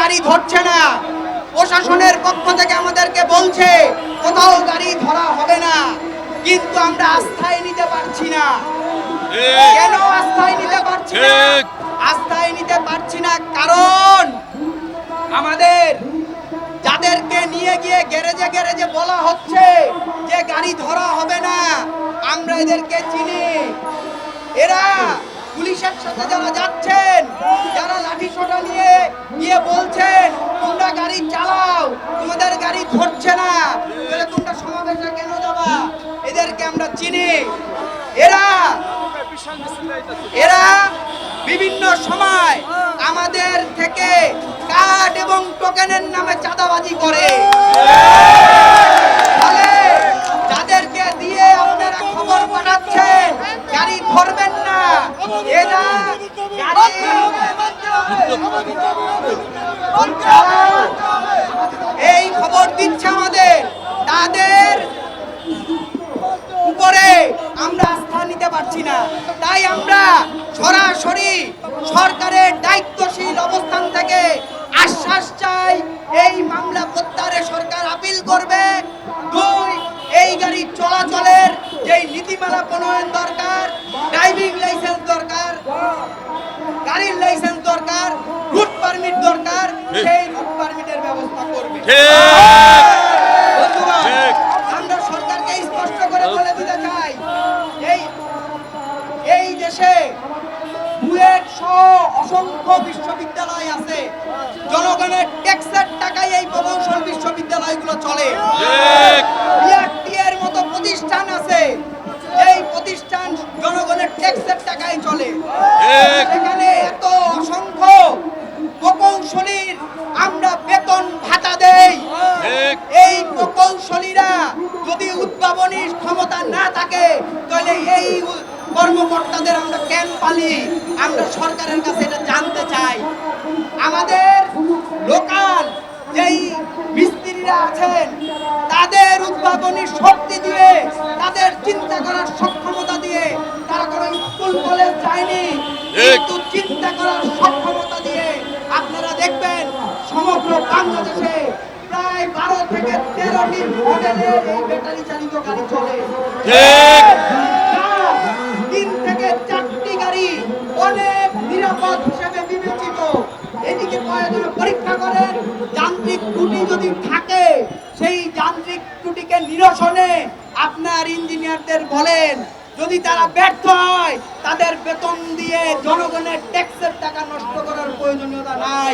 গাড়ি ধরছে না। প্রশাসনের পক্ষ থেকে আমাদেরকে বলছে কোথাও গাড়ি ধরা হবে না। কিন্তু আমরা আস্থায় নিতে পারছি না। কেন আস্থায় নিতে পারছি না? আস্থায় নিতে পারছি না কারণ আমাদের যাদেরকে নিয়ে গিয়ে গ্যারেজে গ্যারেজে বলা হচ্ছে যে গাড়ি ধরা হবে না আমরা এদেরকে চিনি। এরা পুলিশের সাথে যারা যাচ্ছেন, যারা লাঠি সোটা নিয়ে গিয়ে বলছেন, তোমরা গাড়ি চালাও, তোমাদের গাড়ি ধরছে না তোমরা সমাবেশে কেন যাবা? এদেরকে আমরা চিনি। এরা এরা বিভিন্ন সময় আমাদের থেকে কার্ড এবং টোকেনের নামে চাঁদাবাজি করে। এই খবর দিচ্ছে আমাদের। তাদের উপরে আমরা আস্থা নিতে পারছি না। তাই আমরা সরাসরি সরকারের দায়িত্বশীল অবস্থান থেকে আশ্বাস চাই, এই মামলা প্রত্যাহারে সরকার আপিল করবে। দুই, এই গাড়ি চলাচলের যেই নীতিমালা প্রণয়ন দরকার ড্রাইভিং লাইসেন্স দরকার গাড়ির লাইসেন্স দরকার রুট পারমিট দরকার সেই রুট পারমিটের ব্যবস্থা করবে বন্ধুগণ, ঠিক। আমরা সরকারকে স্পষ্ট করে বলে দিতে চাই এই এই দেশে অসংখ্য বিশ্ববিদ্যালয় আছে। জনগণের ট্যাক্সের টাকায় এই প্রকৌশল বিশ্ববিদ্যালয়গুলো চলে। ঠিক। বিআরটি এর মতো প্রতিষ্ঠান আছে এই প্রতিষ্ঠান জনগণের ট্যাক্সের টাকায় চলে। সেখানে এত অসংখ্য প্রকৌশলীর আমরা বেতন ভাতা দেই। এই প্রকৌশলীরা যদি উদ্ভাবনীর ক্ষমতা না থাকে তাহলে এই কর্মকর্তাদের আমরা কেন পালি। আমরা সরকারের কাছে এটা জানতে চাই। আমাদের লোকাল যেই মিস্ত্রিরা আছেন তাদের উদ্ভাবনী শক্তি দিয়ে তাদের চিন্তা করার সক্ষমতা দিয়ে তারা কোনো স্কুল কলেজ যায়নি। কিন্তু চিন্তা করার সক্ষমতা দিয়ে আপনারা দেখবেন সমগ্র বাংলাদেশে প্রায় বারো থেকে তেরোটি মডেলের এই ব্যাটারি চালিত গাড়ি চলে। যান্ত্রিক ত্রুটি যদি থাকে, সেই যান্ত্রিক ত্রুটিকে নিরসনে আপনার ইঞ্জিনিয়ারদের বলেন, যদি তারা ব্যর্থ হয়, তাদের বেতন দিয়ে জনগণের ট্যাক্সের টাকা নষ্ট করার প্রয়োজনীয়তা নাই।